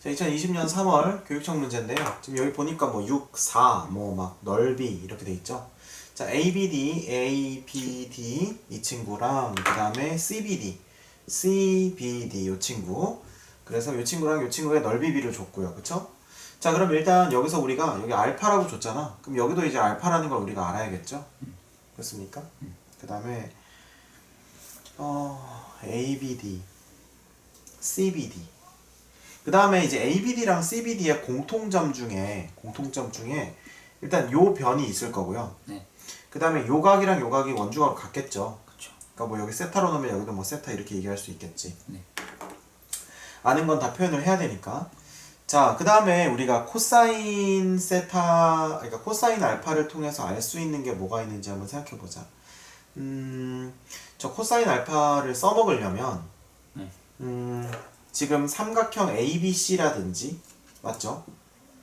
자, 2020년 3월 교육청 문제인데요. 지금 여기 보니까 뭐 6, 4, 뭐 막 넓이 이렇게 돼 있죠. 자, ABD, ABD 이 친구랑 그 다음에 CBD, CBD 이 친구. 그래서 이 친구랑 이 친구의 넓이 비를 줬고요. 그쵸? 자, 그럼 일단 여기서 우리가 여기 알파라고 줬잖아. 그럼 여기도 이제 알파라는 걸 우리가 알아야겠죠? 그렇습니까? 그 다음에 어, ABD, CBD. 그 다음에 이제 ABD랑 CBD의 공통점 중에 공통점 중에 일단 요 변이 있을 거고요. 네. 그 다음에 요 각이랑 요 각이 원주각으로 같겠죠. 그쵸. 그러니까 뭐 여기 세타로 넣으면 여기도 뭐 세타 이렇게 얘기할 수 있겠지. 네. 아는 건 다 표현을 해야 되니까. 자, 그 다음에 우리가 코사인 세타, 그러니까 코사인 알파를 통해서 알 수 있는 게 뭐가 있는지 한번 생각해 보자. 음, 저 코사인 알파를 써먹으려면, 네. 음, 지금 삼각형 ABC라든지, 맞죠?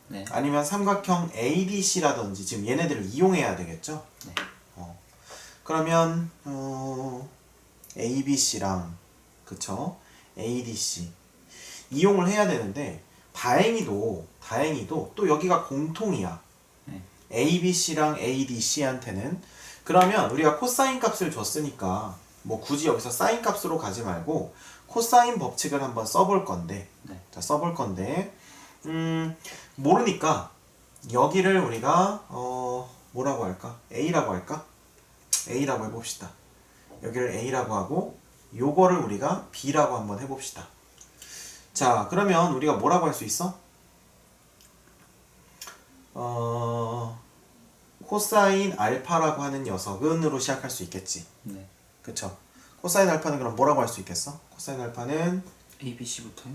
네. 아니면 삼각형 ADC라든지 지금 얘네들을 이용해야 되겠죠? 네. 어. 그러면 어, ABC랑 그쵸? ADC 이용을 해야 되는데 다행히도 다행히도 또 여기가 공통이야. 네. ABC랑 ADC한테는 그러면 우리가 코사인 값을 줬으니까 뭐 굳이 여기서 사인 값으로 가지 말고 코사인 법칙을 한번 써볼 건데 네. 자 써볼 건데 음 모르니까 여기를 우리가 어 뭐라고 할까? A라고 할까? A라고 해봅시다. 여기를 A라고 하고 요거를 우리가 B라고 한번 해봅시다. 자 그러면 우리가 뭐라고 할 수 있어? 어 코사인 알파라고 하는 녀석은으로 시작할 수 있겠지. 네. 그쵸 코사인 알파는 그럼 뭐라고 할 수 있겠어 코사인 알파는 A, B, C부터요?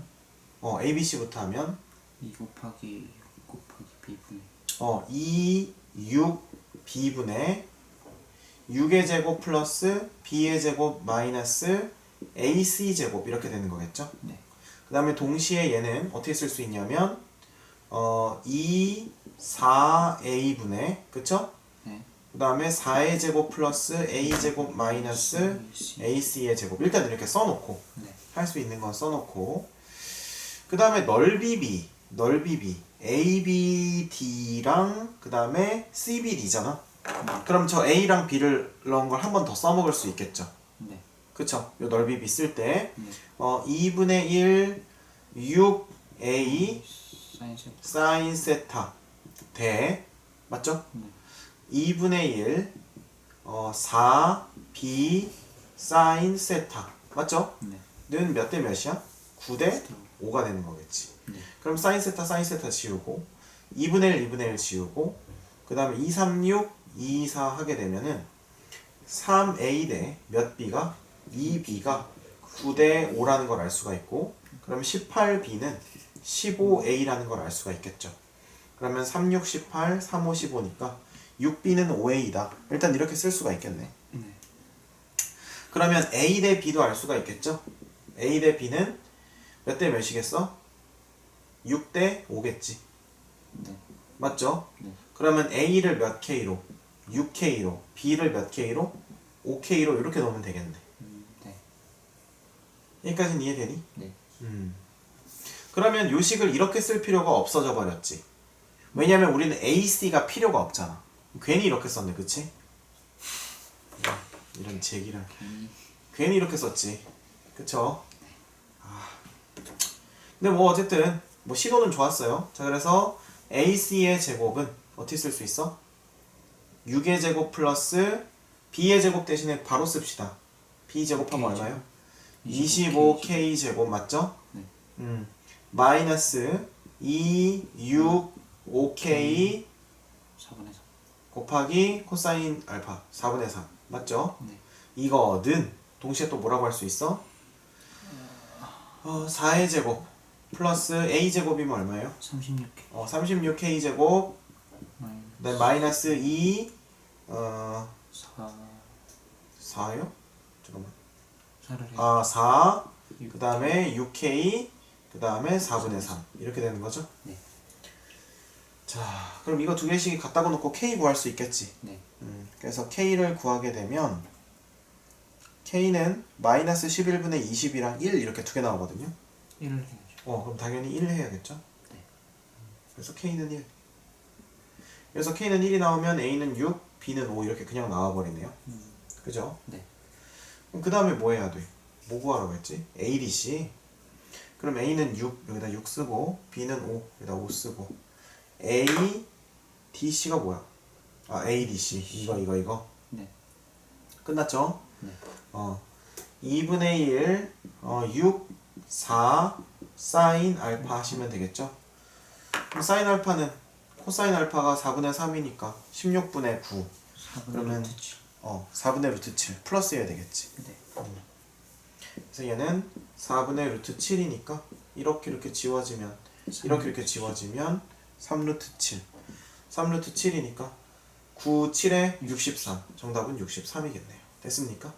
어 ABC부터 하면 2 곱하기 6 곱하기 B분의 어, 2, 6, b분의 6의 제곱 플러스 b의 제곱 마이너스 ac 제곱 이렇게 되는 거겠죠? 네. 그 다음에 동시에 얘는 어떻게 쓸 수 있냐면 어, 2, 4a분의 그쵸? 네. 그 다음에 4의 제곱 플러스 a 제곱 마이너스 ac의 제곱 일단 이렇게 써놓고 네. 할 수 있는 건 써놓고 그 다음에 넓이 B 넓이 B ABD랑 그 다음에 CBD잖아 그럼 저 A랑 B를 넣은 걸 한 번 더 써먹을 수 있겠죠 네. 그쵸 요 넓이 B 쓸때 네. 어, 2분의 1 6A 사인 세 사인 세타 대 맞죠? 네. 2분의 1 어, 4B 사인 세타 맞죠? 네. 는 몇 대 몇이야? 9대 5가 되는 거겠지. 네. 그럼 사인 세타 사인 세타 지우고 2분의 1 2분의 1 지우고 그 다음에 2 3 6 2 4 하게 되면은 3a 대 몇 b가 2b가 9대 5라는 걸 알 수가 있고 그러면 18b는 15a라는 걸 알 수가 있겠죠. 그러면 3 6 18 3 5 15니까 6b는 5a다. 일단 이렇게 쓸 수가 있겠네. 네. 그러면 A 대 B도 알 수가 있겠죠? A 대 B는 몇 대 몇이겠어? 6 대 5겠지. 네. 맞죠? 네. 그러면 A를 몇 K로? 6K로. B를 몇 K로? 5K로 이렇게 넣으면 되겠네. 음, 네. 여기까지는 이해되니? 네. 음. 그러면 요식을 이렇게 쓸 필요가 없어져 버렸지. 왜냐면 우리는 AC가 필요가 없잖아. 괜히 이렇게 썼네, 그치? 이런 제기를. 괜히 이렇게 썼지. 그쵸? 아. 근데 뭐 어쨌든 뭐 시도는 좋았어요. 자 그래서 AC의 제곱은 어떻게 쓸 수 있어? 6의 제곱 플러스 B의 제곱 대신에 바로 씁시다. B 제곱하면 얼마요? 25K 25K 제곱 맞죠? 네. 음. 마이너스 2, 6, 5K 4분의 3. 곱하기 코사인 알파 4분의 3 맞죠? 네. 이거는 동시에 또 뭐라고 할 수 있어? 어, 4의 제곱 플러스 a 제곱이면 얼마예요? 36K 어, 36k 제곱 마이너스 네, 마이너스 2 어, 4 4요? 잠깐만 4를 해. 아, 4 그 다음에 6k 그 다음에 4분의 3 이렇게 되는 거죠? 네. 자, 그럼 이거 두 개씩 갖다가 놓고 k 구할 수 있겠지? 네. 음, 그래서 k를 구하게 되면 k는 마이너스 11분의 20이랑 1 이렇게 두 개 나오거든요. 1을 해야죠. 어 그럼 당연히 1 해야겠죠? 네. 그래서 K는 1 그래서 K는 1이 나오면 A는 6, B는 5 이렇게 그냥 나와버리네요 음. 그죠? 네. 그럼 그 다음에 뭐 해야 돼? 뭐 구하라고 했지? A, D, C 그럼 A는 6 여기다 6 쓰고 B는 5 여기다 5 쓰고 A, D, C가 뭐야? 아 A, D, C 이거 이거 이거 네. 끝났죠? 네. 어 2분의 1 어, 6, 4 사인 알파 하시면 되겠죠? 그럼 사인 알파는 코사인 알파가 4분의 3이니까 16분의 9 4분의 그러면 루트 7. 어, 4분의 루트 7 플러스 해야 되겠지. 네. 그래서 얘는 4분의 루트 7이니까 이렇게 이렇게 지워지면 이렇게 이렇게 지워지면 3루트 7 3루트 7이니까 9, 7에 63 정답은 63이겠네요. 됐습니까?